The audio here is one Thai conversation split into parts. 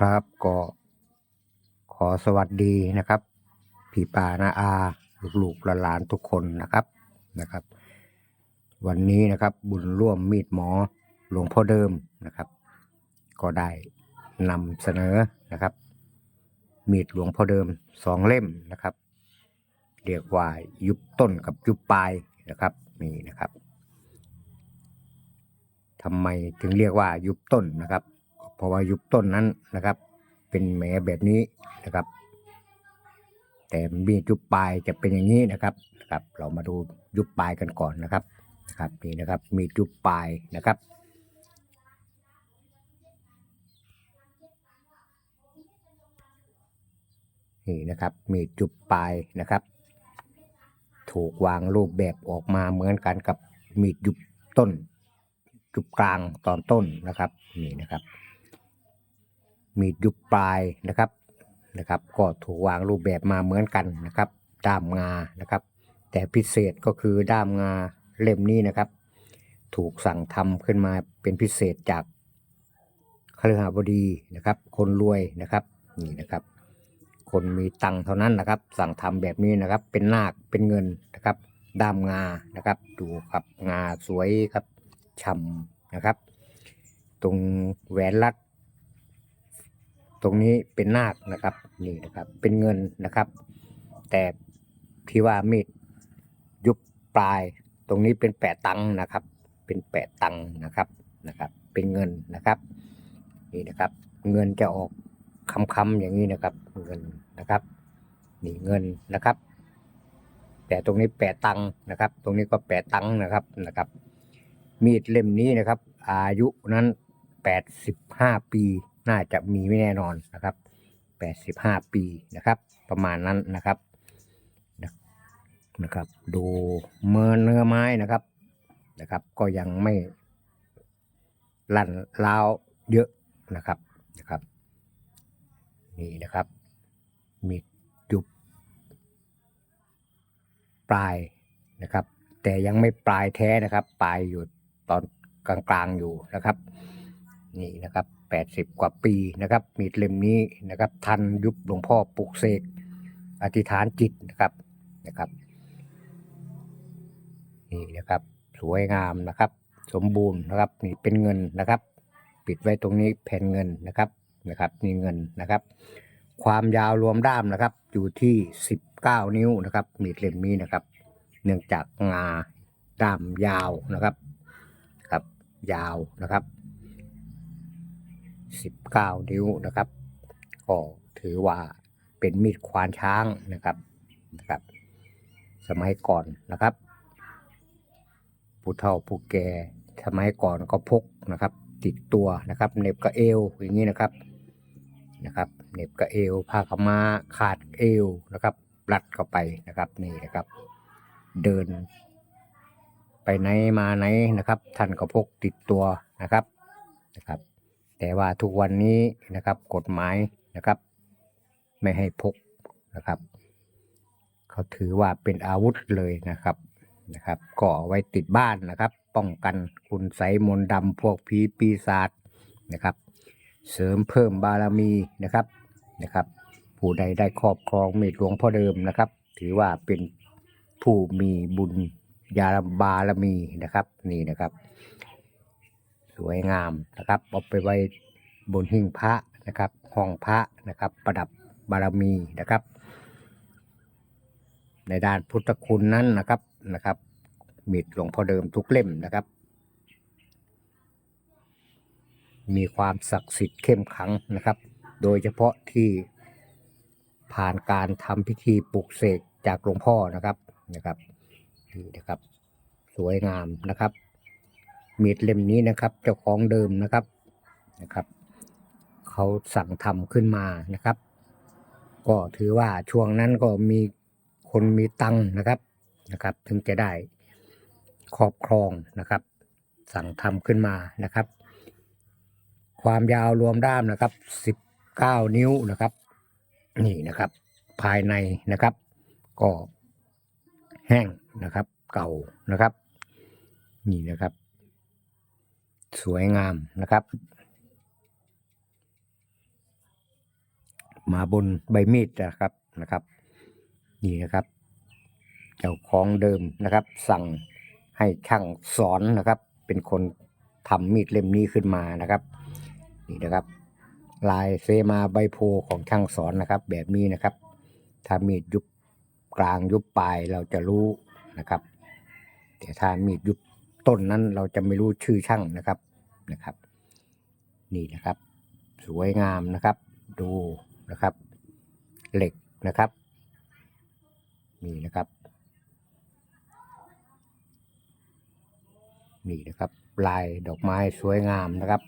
ครับก็ขอสวัสดีนะครับ พี่ป่านาอาลูกหลานทุกคนนะครับนะครับ วันนี้นะครับบุญร่วมมีดหมอหลวงพ่อเดิมนะครับ ก็ได้นำเสนอนะครับ มีดหลวงพ่อเดิมสองเล่มนะครับ เรียกว่ายุบต้นกับยุบปลายนะครับนี่นะครับทำไมถึงเรียกว่ายุบต้นนะครับ เพราะว่ายุบต้นนั้นนะครับ เป็นแหมแบบนี้นะครับ แต่มีดยุบปลายจะเป็นอย่างนี้นะครับนะครับ เรามาดูยุบปลายกันก่อนนะครับนะครับนี่นะครับมีดยุบปลายนะครับนี่นะครับมีจุบปลายนะครับ ถูกวางรูปแบบออกมาเหมือนกันกับมีดยุบต้น จุบกลางตอนต้นนะครับนี่นะครับ มีดยุบปลายนะครับนะครับ ก็ถูกวางรูปแบบมาเหมือนกันนะครับ ด้ามงานะครับ แต่พิเศษก็คือด้ามงาเล่มนี้นะครับ ถูกสั่งทำขึ้นมาเป็นพิเศษจากคฤหบดีนะครับ คนรวยนะครับนี่นะครับ คนมีตังค์เท่านั้นนะครับ สั่งทำแบบนี้นะครับ เป็นนาคเป็นเงินนะครับด้ามงานะครับ ดูครับงาสวยครับฉ่ำนะครับ ตรงแหวนรัด ตรงนี้เป็นนาคนะครับนี่นะครับ เป็นเงินนะครับ แต่ที่ว่ามีดยุบปลาย ตรงนี้เป็นแปะตังนะครับ เป็นแปะตังนะครับนะครับ เป็นเงินนะครับนี่นะครับ เงินจะออกคำๆอย่างนี้นะครับ เงินนะครับนี่เงินนะครับ แต่ตรงนี้แปะตังนะครับ ตรงนี้ก็แปะตังนะครับนะครับ มีดเล่มนี้นะครับ อายุนั้นแปดสิบห้าปี น่าจะมีไม่แน่นอนนะครับแปดสิบห้าปีนะครับ ประมาณนั้นนะครับนะครับ ดูเมื่อเนื้อไม้นะครับนะครับ ก็ยังไม่ลั่นลาวเยอะนะครับนะครับ นี่นะครับ มีจุบปลายนะครับ แต่ยังไม่ปลายแท้นะครับ ปลายอยู่ตอนกลางๆอยู่นะครับ นี่นะครับแปดสิบกว่าปีนะครับ มีดเล่มนี้นะครับ ทันยุบหลวงพ่อปลุกเสกอธิษฐานจิตนะครับนะครับนี่นะครับ สวยงามนะครับ สมบูรณ์นะครับนี่เป็นเงินนะครับ ปิดไว้ตรงนี้แผ่นเงินนะครับนะครับนี่เงินนะครับ ความยาวรวมด้ามนะครับ อยู่ที่ 19 นิ้วนะครับ มีดเล่มนี้นะครับ เนื่องจากงาด้ามยาวนะครับครับ ยาวนะครับ 19 นิ้วนะครับ ก็ถือว่าเป็นมีดควานช้างนะครับนะครับ สมัยก่อนนะครับผู้เฒ่าผู้แก่สมัยก่อนก็พกนะครับ ติดตัวนะครับเน็บกับเอวอย่างนี้นะครับนะครับเน็บกับเอวผ้าขมาขาดเอวนะครับรัดเข้าไปนะครับนี่นะครับ เดิน ไปไหนมาไหนนะครับ ท่านก็พกติดตัวนะครับนะครับ แต่ว่าทุกวันนี้นะครับกฎหมายนะครับ ไม่ให้พกนะครับ เขาถือว่าเป็นอาวุธเลยนะครับนะครับ ก็เอาไว้ติดบ้านนะครับ ป้องกันคุณไสยมนต์ดำพวกผีปีศาจนะครับ เสริมเพิ่มบารมีนะครับนะครับ ผู้ใดได้ครอบครองมีดหลวงพ่อเดิมนะครับ ถือว่าเป็นผู้มีบุญญาบารมีนะครับนี่นะครับ สวยงามนะครับเอาไปไว้บนหิ้งพระนะครับ ห้องพระนะครับ ประดับบารมีนะครับ ในด้านพุทธคุณนั้นนะครับนะครับมีดหลวงพ่อเดิมทุกเล่มนะครับ มีความศักดิ์สิทธิ์เข้มขังนะครับ โดยเฉพาะที่ผ่านการทำพิธีปลุกเสกจากหลวงพ่อนะครับนะครับนี่นะครับ สวยงามนะครับ มีดเล่มนี้นะครับ เจ้าของเดิมนะครับนะครับเขาสั่งทำขึ้นมานะครับ ก็ถือว่าช่วงนั้นก็มีคนมีตังค์นะครับนะครับ ถึงจะได้ครอบครองนะครับ สั่งทำขึ้นมานะครับ ความยาวรวมด้ามนะครับสิบเก้านิ้วนะครับ นี่นะครับ ภายในนะครับ ก็แห้งนะครับ เก่านะครับ นี่นะครับ สวยงามนะครับ มาบนใบมีดนะครับนะครับ นี่นะครับ เจ้าของเดิมนะครับ สั่งให้ช่างสอนนะครับ เป็นคนทำมีดเล่มนี้ขึ้นมานะครับ นี่นะครับ ลายเซมาใบโพของช่างสอนนะครับ แบบนี้นะครับ ถ้ามีดยุบกลางยุบปลายเราจะรู้นะครับ แต่ถ้ามีดยุบ ต้นนั้นเราจะไม่รู้ชื่อช่างนะครับนะครับ นี่นะครับ สวยงามนะครับ ดูนะครับ เหล็กนะครับ นี่นะครับ นี่นะครับ ลายดอกไม้สวยงามนะครับ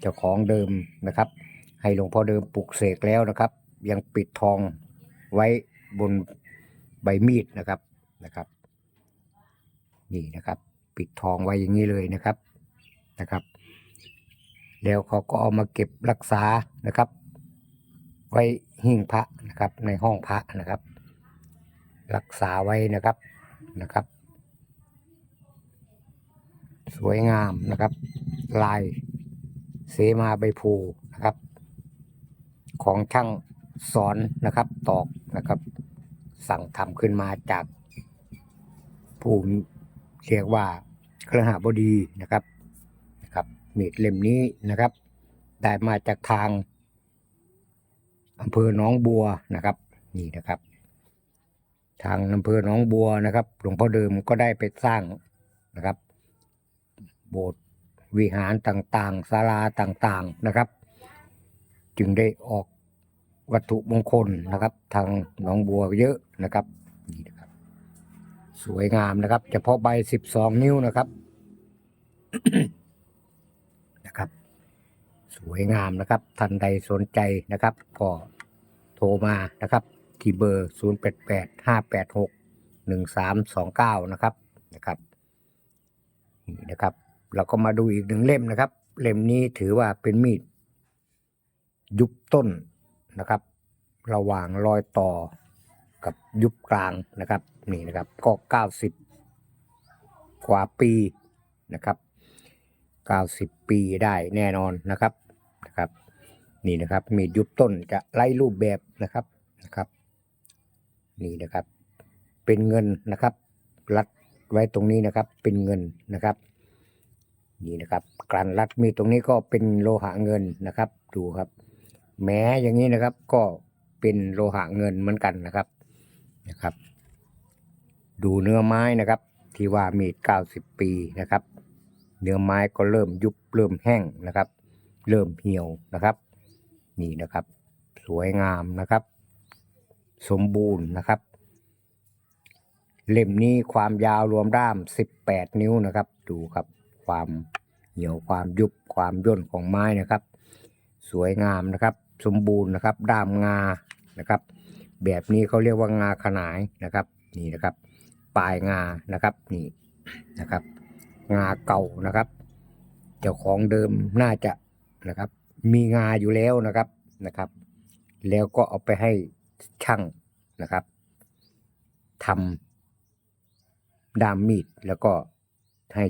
เจ้าของเดิมนะครับ ให้หลวงพ่อเดิมปลุกเสกแล้วนะครับ ยังปิดทองไว้บนใบมีดนะครับนะครับ นี่นะครับ ปิดทองไว้อย่างนี้เลยนะครับนะครับ แล้วเขาก็เอามาเก็บรักษานะครับ ไว้หิ้งพระนะครับ ในห้องพระนะครับ รักษาไว้นะครับนะครับ สวยงามนะครับ ลายเสมาใบพลูนะครับ ของช่างสอนนะครับตอกนะครับ สั่งทำขึ้นมาจากผู้เรียกว่า ครหบดีนะครับนะครับมีดเล่มนี้นะครับ ได้มาจากทางอำเภอหนองบัวนะครับ นี่นะครับ ทางอำเภอหนองบัวนะครับหลวงพ่อเดิมก็ได้ไปสร้างนะครับ โบสถ์วิหารต่างๆศาลาต่างๆนะครับ จึงได้ออกวัตถุมงคลนะครับ ทางหนองบัวเยอะนะครับ สวยงามนะครับ เฉพาะใบสิบสองนิ้วนะครับนะครับ สวยงามนะครับท่านใดสนใจนะครับก็โทรมานะครับ ที่เบอร์ 0 8 8 5 8 6 1 3 2 9 นะครับนะครับนี่นะครับ เราก็มาดูอีกหนึ่งเล่มนะครับ เล่มนี้ถือว่าเป็นมีดยุบต้นนะครับ ระหว่างรอยต่อ กับยุบกลางนะครับนี่นะครับก็เก้าสิบกว่าปีนะครับเก้าสิบปีได้แน่นอนนะครับนะครับนี่นะครับมีดยุบต้นจะไล่รูปแบบนะครับนะครับ นี่นะครับ เป็นเงินนะครับ รัดไว้ตรงนี้นะครับ เป็นเงินนะครับ นี่นะครับการรัดมีตรงนี้ก็เป็นโลหะเงินนะครับ ดูครับแม้อย่างนี้นะครับก็เป็นโลหะเงินเหมือนกันนะครับ นะครับ ดูเนื้อไม้นะครับ ที่ว่ามีด90 ปีนะครับ เนื้อไม้ก็เริ่มยุบเริ่มแห้งนะครับ เริ่มเหี่ยวนะครับ นี่นะครับ สวยงามนะครับ สมบูรณ์นะครับ เล่มนี้ความยาวรวมด้าม 18 นิ้วนะครับ ดูครับความเหี่ยวความยุบความย่นของไม้นะครับ สวยงามนะครับ สมบูรณ์นะครับ ด้ามงานะครับ แบบนี้เขาเรียกว่างาขนายนะครับ นี่นะครับ ปลายงานะครับนี่นะครับ งาเก่านะครับ เจ้าของเดิมน่าจะนะครับ มีงาอยู่แล้วนะครับนะครับ แล้วก็เอาไปให้ช่างนะครับทำด้ามมีดแล้วก็ให้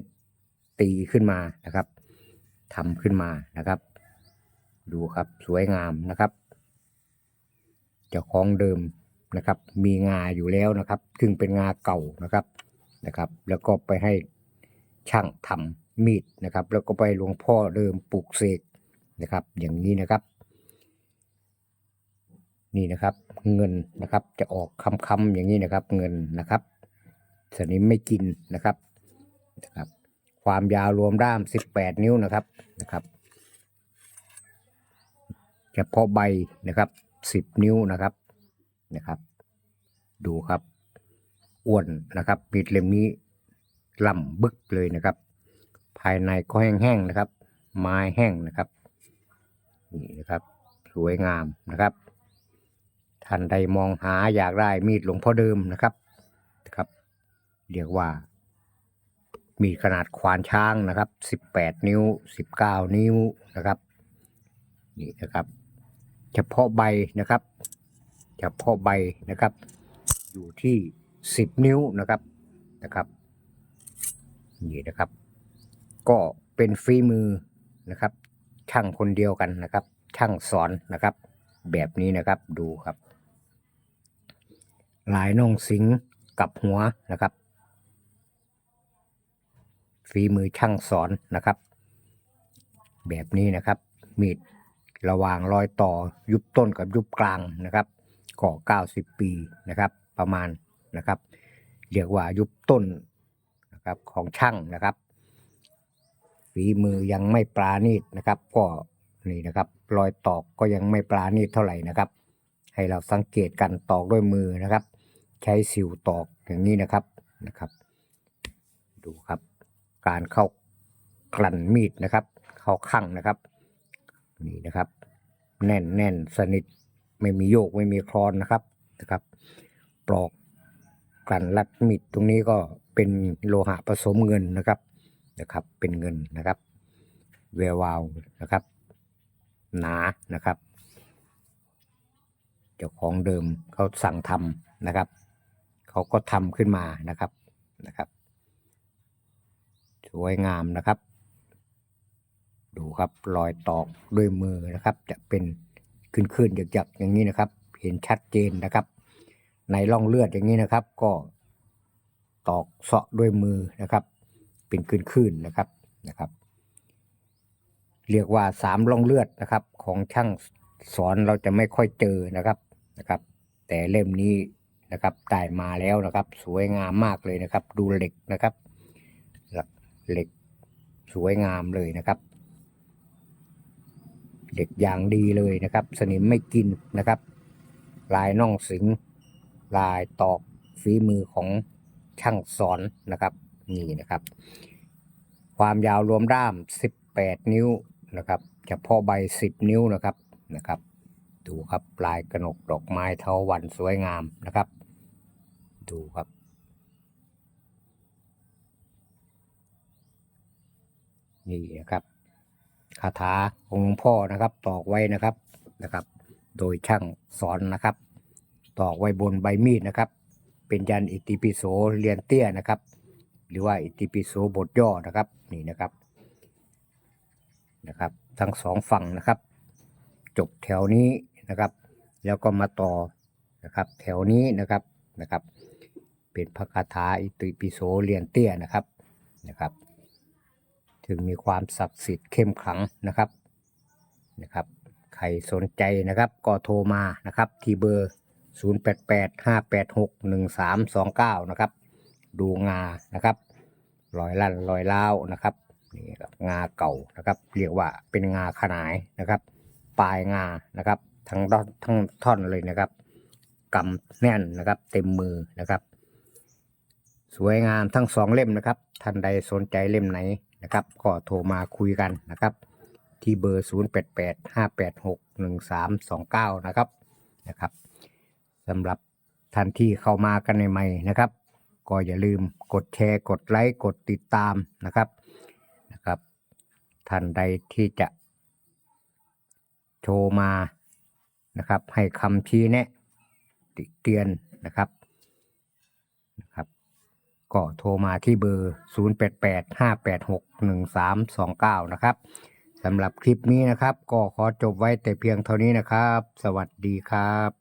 ตีขึ้นมานะครับทำขึ้นมานะครับ ดูครับสวยงามนะครับ เจ้าของเดิมนะครับ มีงาอยู่แล้วนะครับซึ่งเป็นงาเก่านะครับนะครับ แล้วก็ไปให้ช่างทำมีดนะครับ แล้วก็ไปหลวงพ่อเดิมปลูกเสกนะครับ อย่างนี้นะครับ นี่นะครับ เงินนะครับจะออกคำๆอย่างนี้นะครับ เงินนะครับสนิมไม่กินนะครับนะครับ ความยาวรวมด้าม 18 นิ้วนะครับนะครับเฉพาะใบนะครับ 10นิ้วนะครับนะครับ ดูครับอ้วนนะครับมีดเล่มนี้ล่ำบึกเลยนะครับ ภายในก็แห้งๆนะครับ ไม้แห้งนะครับนี่นะครับสวยงามนะครับ ท่านใดมองหาอยากได้มีดหลวงพ่อเดิมนะครับนะครับ เรียกว่า มีขนาดควานช้างนะครับ 18 นิ้ว 19 นิ้วนะครับ นี่นะครับ เฉพาะใบนะครับเฉพาะใบนะครับ อยู่ที่ 10 นิ้วนะครับนะครับนี่นะครับ ก็เป็นฝีมือนะครับ ช่างคนเดียวกันนะครับ ช่างสอนนะครับ แบบนี้นะครับดูครับ ลายน่องสิงกับหัวนะครับฝีมือช่างสอนนะครับ แบบนี้นะครับมีด ระหว่างรอยต่อยุบต้นกับยุบกลางนะครับก่อ90 ปีนะครับประมาณนะครับ เรียกว่ายุบต้นนะครับของช่างนะครับฝีมือยังไม่ปราณีตนะครับ ก็นี่นะครับ รอยตอกก็ยังไม่ปราณีตเท่าไหร่นะครับ ให้เราสังเกตกันตอกด้วยมือนะครับ ใช้สิวตอกอย่างนี้นะครับนะครับ ดูครับ การเข้ากลั่นมีดนะครับ เข้าข้างนะครับ นี่นะครับ แน่นแน่นสนิทไม่มีโยกไม่มีคลอนนะครับนะครับปลอกกลั่นรัดมีดตรงนี้ก็เป็นโลหะผสมเงินนะครับนะครับ เป็นเงินนะครับเววาวนะครับ หนานะครับเจ้าของเดิมเขาสั่งทำนะครับเขาก็ทำขึ้นมานะครับนะครับ สวยงามนะครับ ดูครับรอยตอกด้วยมือนะครับ จะเป็นขึ้นขึ้นๆหยักๆอย่างนี้นะครับ เห็นชัดเจนนะครับ ในร่องเลือดอย่างนี้นะครับ ก็ตอกเสาะด้วยมือนะครับ เป็นขึ้นขึ้นๆนะครับนะครับ เรียกว่าสามร่องเลือดนะครับ ของช่างสอนเราจะไม่ค่อยเจอนะครับนะครับ แต่เล่มนี้นะครับได้มาแล้วนะครับ สวยงามมากเลยนะครับ ดูเหล็กนะครับ เหล็กสวยงามเลยนะครับ เหล็กอย่างดีเลยนะครับ สนิมไม่กินนะครับ ลายน่องสิงลายตอกฝีมือของช่างสอนนะครับนี่นะครับ ความยาวรวมด้าม 18 นิ้วนะครับเฉพาะใบ 10 นิ้วนะครับนะครับ ดูครับลายกระหนกดอกไม้เทาวันสวยงามนะครับ ดูครับนี่นะครับ คาถาของหลวงพ่อนะครับตอกไว้นะครับนะครับ โดยช่างสอนนะครับ ตอกไว้บนใบมีดนะครับ เป็นยันอิติปิโสเรียนเตี้ยนะครับ หรือว่าอิติปิโสบทย่อนะครับนี่นะครับนะครับ ทั้งสองฝั่งนะครับ จบแถวนี้นะครับ แล้วก็มาต่อนะครับ แถวนี้นะครับนะครับ เป็นพระคาถาอิติปิโสเรียนเตี้ยนะครับนะครับ ถึงมีความศักดิ์สิทธิ์เข้มขลังนะครับนะครับ ใครสนใจนะครับก็โทรมานะครับที่เบอร์ 0885861329 นะครับ ดูงานะครับรอยลั่นรอยล้าวนะครับนี่ครับงาเก่านะครับ เรียกว่าเป็นงาขนายนะครับ ปลายงานะครับ ทั้งทอนทั้งท่อนเลยนะครับกำแน่นนะครับ เต็มมือนะครับ สวยงามทั้งสองเล่มนะครับ ท่านใดสนใจเล่มไหน นะครับ ก็โทรมาคุยกันนะครับ ที่เบอร์ 0885861329 นะครับนะครับสำหรับท่านที่เข้ามากันใหม่ๆนะครับ ก็อย่าลืมกดแชร์กดไลค์กดติดตามนะครับนะครับ ท่านใดที่จะโทรมานะครับ ให้คำชี้แนะติเตียนนะครับนะครับ ก็โทรมาที่เบอร์ 0885861329 นะครับสำหรับคลิปนี้นะครับ ก็ขอจบไว้แต่เพียงเท่านี้นะครับ สวัสดีครับ